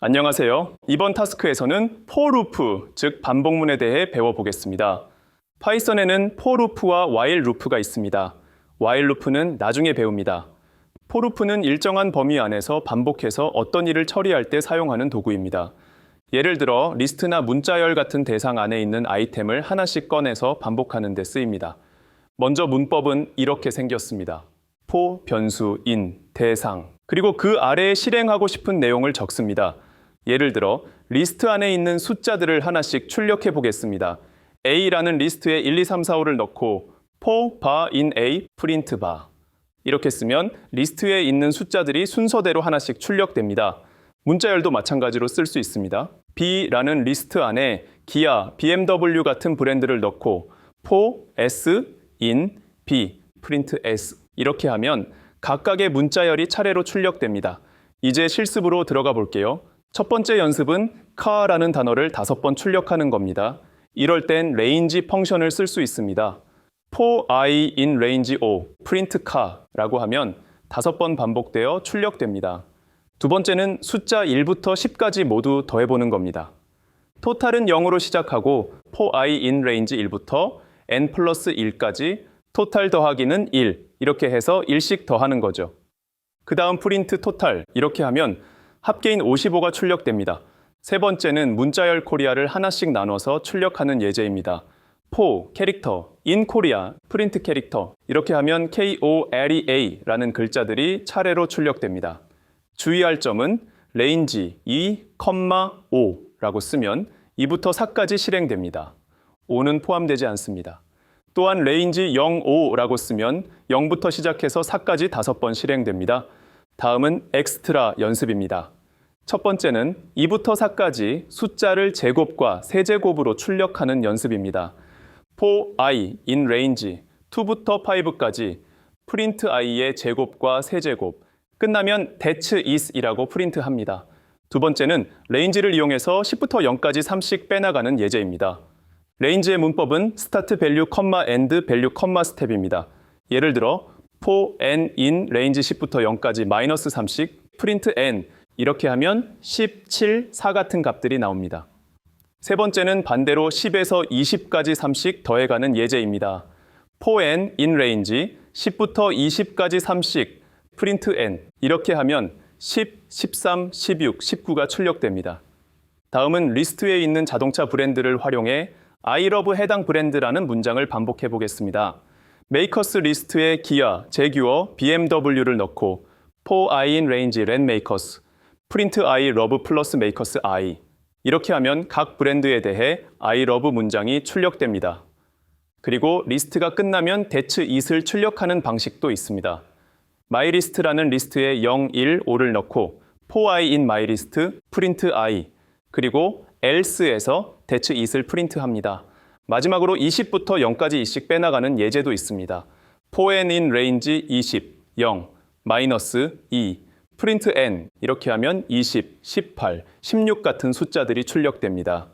안녕하세요. 이번 타스크에서는 loop, 즉 반복문에 대해 배워보겠습니다. 파이썬에는 loop와 while loop가 있습니다. while loop는 나중에 배웁니다. loop는 일정한 범위 안에서 반복해서 어떤 일을 처리할 때 사용하는 도구입니다. 예를 들어 리스트나 문자열 같은 대상 안에 있는 아이템을 하나씩 꺼내서 반복하는 데 쓰입니다. 먼저 문법은 이렇게 생겼습니다. for 변수 in 대상 그리고 그 아래에 실행하고 싶은 내용을 적습니다. 예를 들어 리스트 안에 있는 숫자들을 하나씩 출력해 보겠습니다. A라는 리스트에 1, 2, 3, 4, 5를 넣고 for bar in A print bar 이렇게 쓰면 리스트에 있는 숫자들이 순서대로 하나씩 출력됩니다. 문자열도 마찬가지로 쓸 수 있습니다. B라는 리스트 안에 기아, BMW 같은 브랜드를 넣고 for S in B print S 이렇게 하면 각각의 문자열이 차례로 출력됩니다. 이제 실습으로 들어가 볼게요. 첫 번째 연습은 car라는 단어를 다섯 번 출력하는 겁니다. 이럴 땐 range 펑션을 쓸 수 있습니다. for i in range O, print car라고 하면 다섯 번 반복되어 출력됩니다. 두 번째는 숫자 1부터 10까지 모두 더해보는 겁니다. 토탈은 0으로 시작하고 for i in range 1부터 n 플러스 1까지 토탈 더하기는 1 이렇게 해서 1씩 더하는 거죠. 그 다음 프린트 토탈 이렇게 하면 합계인 55가 출력됩니다. 세 번째는 문자열 코리아를 하나씩 나눠서 출력하는 예제입니다. 포 캐릭터, 인 코리아, 프린트 캐릭터 이렇게 하면 KOLEA라는 글자들이 차례로 출력됩니다. 주의할 점은 레인지 2, 5라고 쓰면 2부터 4까지 실행됩니다. 5는 포함되지 않습니다. 또한 레인지 0, 5라고 쓰면 0부터 시작해서 4까지 5번 실행됩니다. 다음은 엑스트라 연습입니다. 첫 번째는 2부터 4까지 숫자를 제곱과 세제곱으로 출력하는 연습입니다. for i in range 2부터 5까지 프린트 i의 제곱과 세제곱 끝나면 that's is이라고 프린트합니다. 두 번째는 레인지를 이용해서 10부터 0까지 3씩 빼나가는 예제입니다. 레인지의 문법은 start value, end value, step입니다. 예를 들어 for n in range 10부터 0까지 마이너스 3씩 print n 이렇게 하면 10, 7, 4 같은 값들이 나옵니다. 세 번째는 반대로 10에서 20까지 3씩 더해가는 예제입니다. for n in range 10부터 20까지 3씩 print n 이렇게 하면 10, 13, 16, 19가 출력됩니다. 다음은 리스트에 있는 자동차 브랜드를 활용해 I love 해당 브랜드라는 문장을 반복해 보겠습니다. 메이커스 리스트에 기아, 제규어, BMW를 넣고 for I in range 렌 메이커스, 프린트 I love 플러스 메이커스 I 이렇게 하면 각 브랜드에 대해 I love 문장이 출력됩니다. 그리고 리스트가 끝나면 대츠 it을 출력하는 방식도 있습니다. 마이리스트라는 리스트에 0, 1, 5를 넣고 for i in 마이리스트, 프린트 i 그리고 else에서 대츠 it을 프린트합니다. 마지막으로 20부터 0까지 2씩 빼나가는 예제도 있습니다. for n in range 20, 0, 마이너스 2, 프린트 n 이렇게 하면 20, 18, 16 같은 숫자들이 출력됩니다.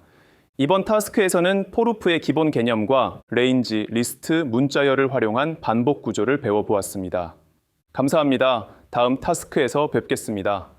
이번 타스크에서는 포루프의 기본 개념과 레인지, 리스트, 문자열을 활용한 반복 구조를 배워보았습니다. 감사합니다. 다음 타스크에서 뵙겠습니다.